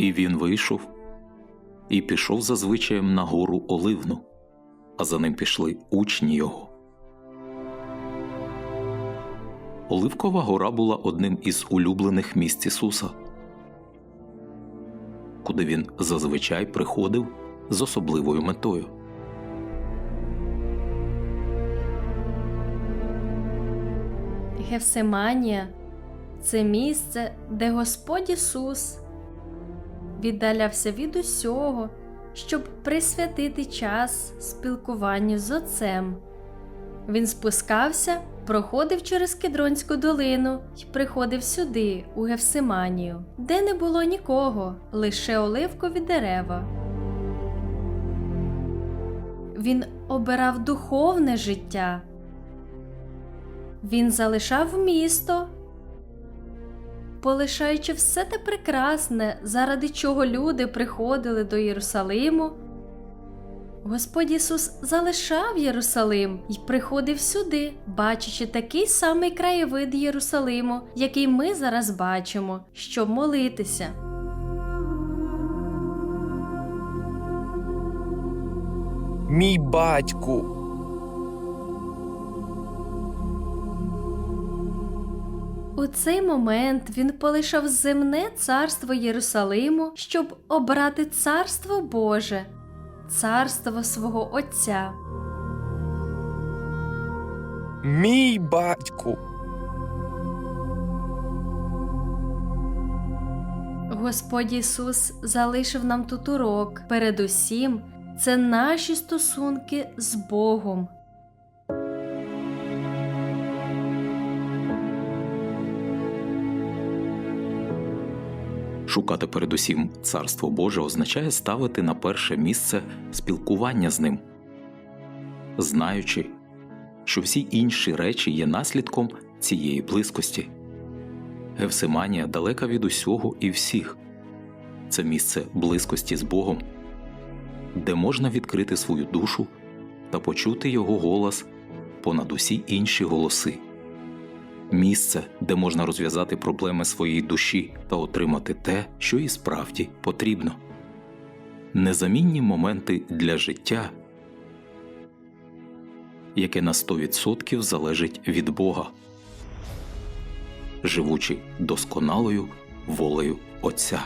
І він вийшов і пішов за на гору Оливну, а за ним пішли учні його. Оливкова гора була одним із улюблених місць Ісуса, куди він зазвичай приходив з особливою метою. Гефсиманія це місце, де Господь Ісус віддалявся від усього, щоб присвятити час спілкуванню з Отцем. Він спускався, проходив через Кедронську долину і приходив сюди, у Гефсиманію, де не було нікого, лише оливкові дерева. Він обирав духовне життя. Він залишав місто, полишаючи все те прекрасне, заради чого люди приходили до Єрусалиму. Господь Ісус залишав Єрусалим і приходив сюди, бачачи такий самий краєвид Єрусалиму, який ми зараз бачимо, щоб молитися. Мій батьку. У цей момент він полишав земне царство Єрусалиму, щоб обрати царство Боже, царство свого Отця. Мій батьку. Господь Ісус залишив нам тут урок. Передусім, це наші стосунки з Богом. Шукати передусім. Царство Боже означає ставити на перше місце спілкування з ним, знаючи, що всі інші речі є наслідком цієї близькості. Гевсиманія далека від усього і всіх. Це місце близькості з Богом, де можна відкрити свою душу та почути Його голос понад усі інші голоси місце, де можна розв'язати проблеми своєї душі та отримати те, що і справді потрібно. Незамінні моменти для життя, яке на 100% залежить від Бога, живучи досконалою волею Отця.